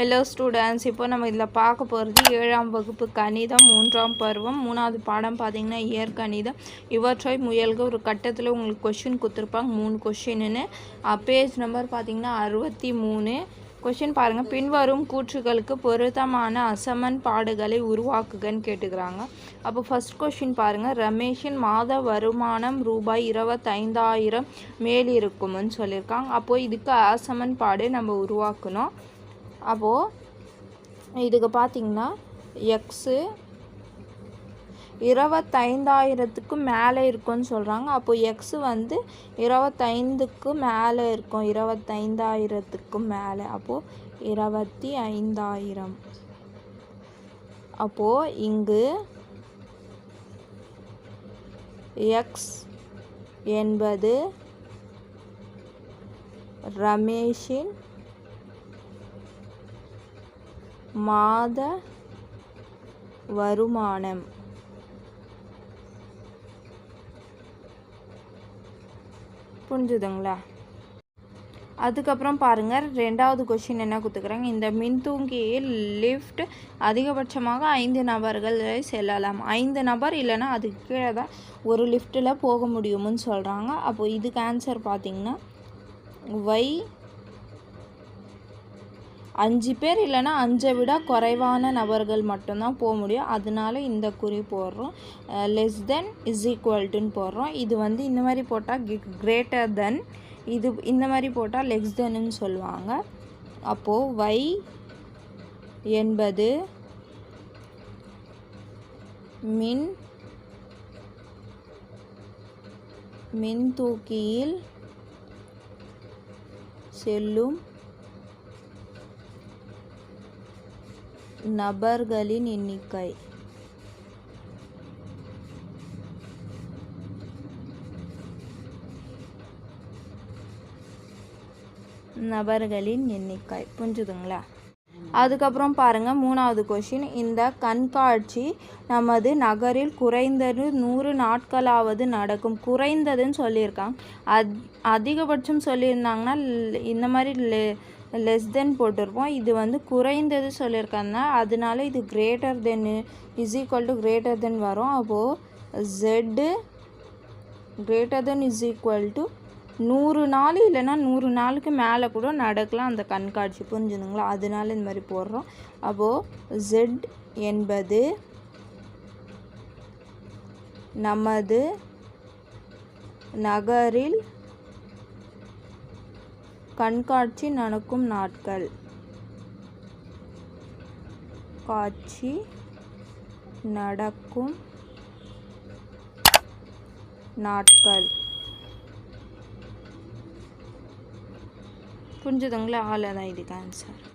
Hello students இப்போ நம்ம இதில் பார்க்க போகிறது ஏழாம் வகுப்பு கணிதம் மூன்றாம் பருவம் மூணாவது பாடம் பார்த்தீங்கன்னா இயற்கணிதம் இவற்றை முயல்க. ஒரு கட்டத்தில் உங்களுக்கு கொஷின் கொடுத்துருப்பாங்க. மூணு கொஷின்னு பேஜ் நம்பர் பார்த்தீங்கன்னா அறுபத்தி மூணு. கொஷின் பாருங்கள் பின்வரும் கூற்றுகளுக்கு பொருத்தமான அசமன் பாடுகளை உருவாக்குகன்னு கேட்டுக்கிறாங்க. அப்போ ஃபஸ்ட் கொஷின் பாருங்கள் ரமேஷின் மாத வருமானம் ரூபாய் இருபத்தைந்தாயிரம் மேல் இருக்கும்னு சொல்லியிருக்காங்க. அப்போது இதுக்கு அசமன்பாடு நம்ம உருவாக்கணும். அப்போது இதுக்கு பார்த்திங்கன்னா எக்ஸு இருபத்தைந்தாயிரத்துக்கு மேலே இருக்கும்னு சொல்கிறாங்க அப்போது எக்ஸு வந்து இருபத்தைந்துக்கு மேலே இருக்கும். இருபத்தைந்தாயிரத்துக்கு மேலே. அப்போது இருபத்தி ஐந்தாயிரம் அப்போது இங்கு எக்ஸ் என்பது ரமேஷின் மாத வருமானம். புரிஞ்சுதுங்களா? அதுக்கப்புறம் பாருங்கள் ரெண்டாவது கொஷின் என்ன கொடுத்துக்கிறாங்க இந்த மின்தூங்கியில் லிஃப்ட் அதிகபட்சமாக ஐந்து நபர்கள் செல்லலாம். ஐந்து நபர் இல்லைன்னா அதுக்கு கீழே தான் ஒரு லிஃப்ட்டில் போக முடியும்னு சொல்கிறாங்க அப்போது இதுக்கு ஆன்சர் பார்த்திங்கன்னா வை அஞ்சு பேர் இல்லைன்னா அஞ்சை விட குறைவான நபர்கள் மட்டும்தான் போக முடியும். அதனால இந்த குறி போடுறோம். லெஸ் தென் இஸ் ஈக்குவல்ட்டுன்னு போடுறோம். இது வந்து இந்த மாதிரி போட்டால் கிரேட்டர் தென் இது இந்த மாதிரி போட்டால் லெஸ் தென்னு சொல்லுவாங்க. அப்போது வை என்பது மின் மின்தூக்கியில் செல்லும் நபர்களின் எண்ணிக்கை. நபர்களின் எண்ணிக்கை. புரிஞ்சுதுங்களா? அதுக்கப்புறம் பாருங்கள் மூணாவது கொஷின் இந்த கண்காட்சி நமது நகரில் குறைந்தது நூறு நாட்களாவது நடக்கும். குறைந்ததுன்னு சொல்லியிருக்காங்க. அத் அதிகபட்சம் சொல்லியிருந்தாங்கன்னா இந்த மாதிரி லெஸ் தென் போட்டிருப்போம். இது வந்து குறைந்தது சொல்லியிருக்காங்கன்னா அதனால இது greater than is equal to greater than வரும். அப்போது jet greater than is equal to நூறு நாள் இல்லைன்னா நூறு நாளுக்கு மேலே கூட நடக்கலாம் அந்த கண்காட்சி. புரிஞ்சுதுங்களா? அதனால இந்த மாதிரி போடுறோம். அப்போது ஜெட் என்பது நமது நகரில் கண்காட்சி நடக்கும் நாட்கள். காட்சி நடக்கும் நாட்கள். புரிஞ்சுதுங்களா? ஆள் தான் இதுக்கு ஆன்சர்